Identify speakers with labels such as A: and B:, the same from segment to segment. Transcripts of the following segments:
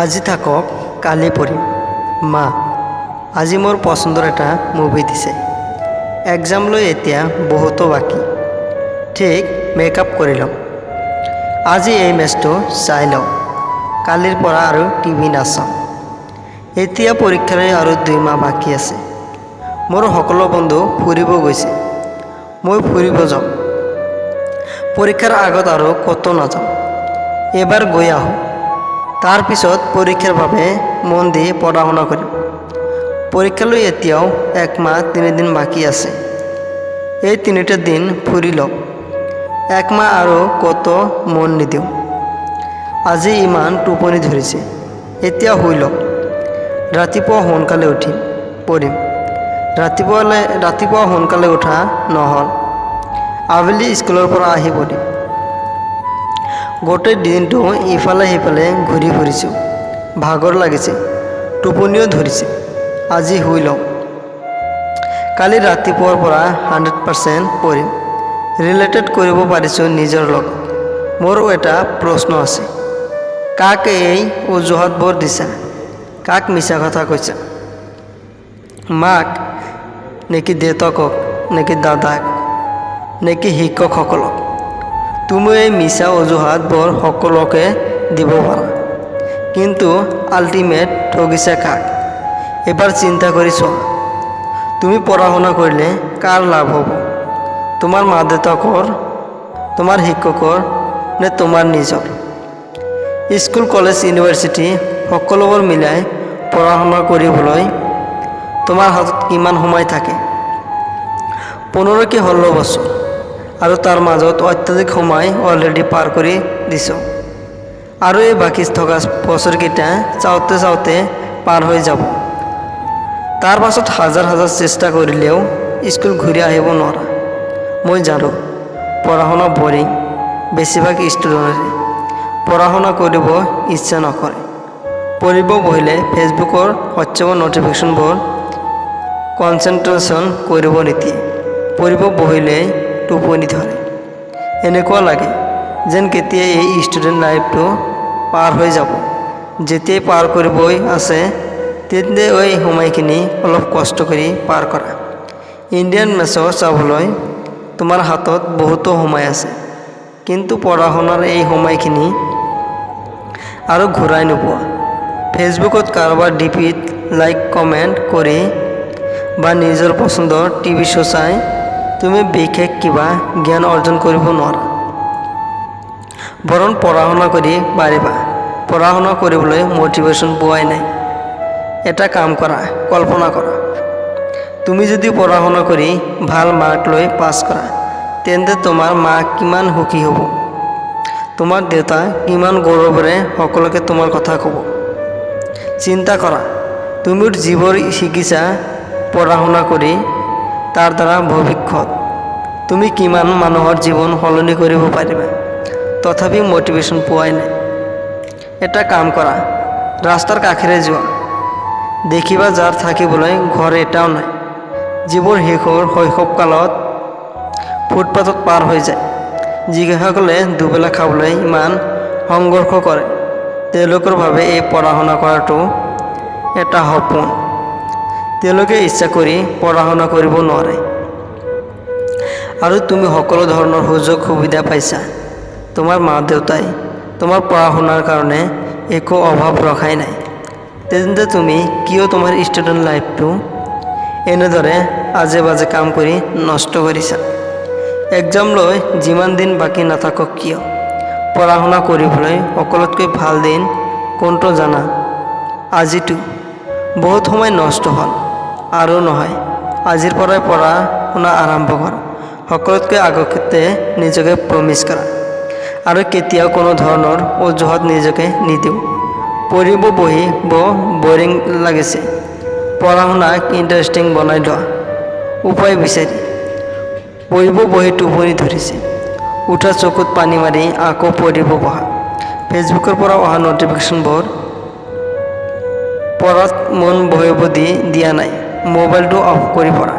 A: আজি থাকক, কালি পঢ়িম। মা, আজি মোৰ পচন্দৰ এটা মুভি দিছে। এক্সামলৈ এতিয়া বহুতো বাকী। ঠিক মেকআপ কৰি ল'ম। আজি এই মেচটো চাই লওঁ। কালিৰ পৰা আৰু টিভি নাচাওঁ। এতিয়া পৰীক্ষালৈ আৰু দুই মাহ বাকী আছে। মোৰ সকলো বন্ধু ফুৰিব গৈছে। মই ফুৰিব যাম পৰীক্ষাৰ আগত আৰু ক'তো নাযাওঁ। এবাৰ গৈ আহোঁ। তাৰপিছত পৰীক্ষাৰ বাবে মন দি পঢ়া শুনা কৰিম পৰীক্ষালৈ এতিয়াও এক মাহ তিনিদিন বাকী আছে। এই তিনিটা দিন ফুৰি লওক। এক মাহ আৰু ক'তো মন নিদিওঁ। আজি ইমান টোপনি ধৰিছে। এতিয়া শুই লওক। ৰাতিপুৱা সোনকালে উঠিম, পঢ়িম। ৰাতিপুৱালৈ ৰাতিপুৱা সোনকালে উঠা নহ'ল। আবেলি স্কুলৰ পৰা আহি পঢ়িম। গোটেই দিনটো ইফালে সিফালে ঘূৰি ফুৰিছোঁ। ভাগৰ লাগিছে, টোপনিও ধৰিছে। আজি শুই লওঁ। কালি ৰাতিপুৱাৰ পৰা হাণ্ড্ৰেড পাৰ্চেণ্ট পঢ়িম। ৰিলেটেড কৰিব পাৰিছোঁ নিজৰ লগত। মোৰো এটা প্ৰশ্ন আছে। কাক এই অজুহাতবোৰ দিছা? কাক মিছা কথা কৈছা? মাক, নেকি দেউতাকক, নেকি দাদাক, নেকি শিক্ষকসকলক? তুমি এই মিছা অজুহাতবোৰ সকলোকে দিব পাৰা। কিন্তু আল্টিমেট ঠগিছে কাক? এবাৰ চিন্তা কৰি চোৱা। তুমি পঢ়া শুনা কৰিলে কাৰ লাভ হ'ব? তোমাৰ মা দেউতাকৰ তোমাৰ শিক্ষকৰ নে তোমাৰ নিজৰ? স্কুল, কলেজ, ইউনিভাৰ্চিটি সকলোবোৰ মিলাই পঢ়া শুনা কৰিবলৈ তোমাৰ হাতত কিমান সময় থাকে? পোন্ধৰ কি ষোল্ল বছৰ? আৰু তাৰ মাজত অত্যাধিক সময় অলৰেডি পাৰ কৰি দিছোঁ। আৰু এই বাকী থকা বছৰকেইটা চাওঁতে চাওঁতে পাৰ হৈ যাব। তাৰ পাছত হাজাৰ হাজাৰ চেষ্টা কৰিলেও স্কুল ঘূৰি আহিব নোৱাৰা। মই জানো পঢ়া শুনা বৰিং বেছিভাগ ষ্টুডেণ্টৰে পঢ়া শুনা কৰিব ইচ্ছা নকৰে। পঢ়িব বহিলে ফেচবুকৰ হোৱাটছএপৰ নটিফিকেশ্যনবোৰ কনচেনট্ৰেশ্যন কৰিব নিদিয়ে। পঢ়িব টোপনি ধৰে এনেকুৱা লাগে, যেন কেতিয়া এই ষ্টুডেণ্ট লাইফটো পাৰ হৈ যাব। যেতিয়াই পাৰ কৰিবই আছে তেতিয়াই এই সময়খিনি অলপ কষ্ট কৰি পাৰ কৰা। ইণ্ডিয়ান মেচ চাবলৈ তোমাৰ হাতত বহুতো সময় আছে। কিন্তু পঢ়া শুনাৰ এই সময়খিনি আৰু ঘূৰাই নোপোৱা। ফেচবুকত কাৰোবাৰ ডিপিত লাইক কমেণ্ট কৰি বা নিজৰ পচন্দৰ টিভি শ্ব' চাই তুমি বিশেষ কিবা জ্ঞান অৰ্জন কৰিব নোৱাৰা। বৰং পঢ়া শুনা কৰি পাৰিবা। পঢ়া শুনা কৰিবলৈ মটিভেশ্যন পোৱাই নাই। এটা কাম কৰা, কল্পনা কৰা। তুমি যদি পঢ়া শুনা কৰি ভালো মাৰ্ক লৈ পাছ কৰা, তেন্তে তোমাৰ মা কিমান সুখী হ'ব? তোমাৰ দেউতা কিমান গৌৰৱেৰে সকলোকে তোমাৰ কথা ক'ব? চিন্তা কৰা। তুমি যিবোৰ শিকিছা পঢ়া শুনা কৰি তাৰ দ্বাৰা ভৱিষ্যত তুমি কিমান মানুহৰ জীৱন সলনি কৰিব পাৰিবা? তথাপি মটিভেশ্যন পোৱাই নাই। এটা কাম কৰা, ৰাস্তাৰ কাষেৰে যোৱা। দেখিবা যাৰ থাকিবলৈ ঘৰ এটাও নাই। যিবোৰ শিশুৰ শৈশৱকালত ফুটপাথত পাৰ হৈ যায়। যিসকলে দুবেলা খাবলৈ ইমান সংঘৰ্ষ কৰে, তেওঁলোকৰ বাবে এই পঢ়া শুনা কৰাটো এটা সপোন। তেওঁলোকে ইচ্ছা কৰি পঢ়া শুনা কৰিব নোৱাৰে। আৰু তুমি সকলো ধৰণৰ সুযোগ সুবিধা পাইছা। তোমাৰ মা দেউতাই তোমাৰ পঢ়া শুনাৰ কাৰণে একো অভাৱ ৰখাই নাই। তেন্তে তুমি কিয় তোমাৰ ষ্টুডেণ্ট লাইফটো এনেদৰে আজে বাজে কাম কৰি নষ্ট কৰিছা? এক্সাম লৈ যিমান দিন বাকী নাথাকক কিয়? পঢ়া শুনা কৰিবলৈ সকলোতকৈ ভালো দিন কোনটো জানা? আজিতো বহুত সময় নষ্ট হ'ল। আৰু নহয়। আজিৰ পৰাই পঢ়া, শুনা আৰম্ভ কৰা। সকলোতকৈ আগতে নিজকে প্ৰমিছ কৰা। আৰু কেতিয়াও কোনো ধৰণৰ অজুহাত নিজকে নিদিওঁ। পঢ়িব বহি বৰ বৰিং লাগিছে। পঢ়া শুনাক ইণ্টাৰেষ্টিং বনাই লোৱা। উপায় বিচাৰি। পঢ়িব বহি টোপনি ধৰিছে। উঠা চকুত পানী মাৰি আকৌ পঢ়িব বহা। ফেচবুকৰ পৰা অহা নটিফিকেশ্যনবোৰ পঢ়াত মন বহিব দি দিয়া নাই। মোবাইলটো অফ কৰি পঢ়া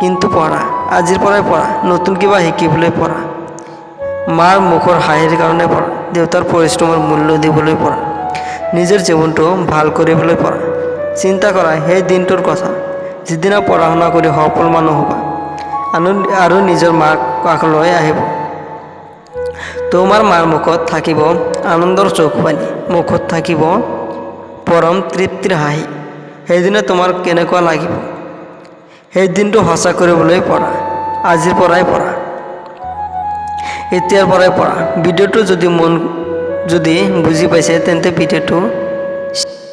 A: কিন্তু পঢ়া আজিৰ পৰাই পঢ়া, নতুন কিবা শিকিবলৈ পঢ়া। মাৰ মুখৰ হাঁহিৰ কাৰণে পঢ়া, দেউতাৰ পৰিশ্ৰমৰ মূল্য দিবলৈ পঢ়া। নিজৰ জীৱনটো ভালো কৰিবলৈ পৰা চিন্তা কৰা, সেই দিনটোৰ কথা। যিদিনা পঢ়া শুনা কৰি সফল মানুহ হ'বা আৰু নিজৰ মাক কাষলৈ আহিব। তোমাৰ মাৰ মুখত থাকিব আনন্দৰ চকুপানী, মুখত থাকিব পৰম তৃপ্তিৰ হাঁহি। সেইদিনা তোমাৰ কেনেকুৱা লাগিব? সেই দিনটো সঁচা কৰিবলৈ পৰা, আজিৰ পৰাই পৰা। এতিয়াৰ পৰাই পঢ়া ভিডিঅ'টো যদি মন, যদি বুজি পাইছে, তেন্তে ভিডিঅ'টো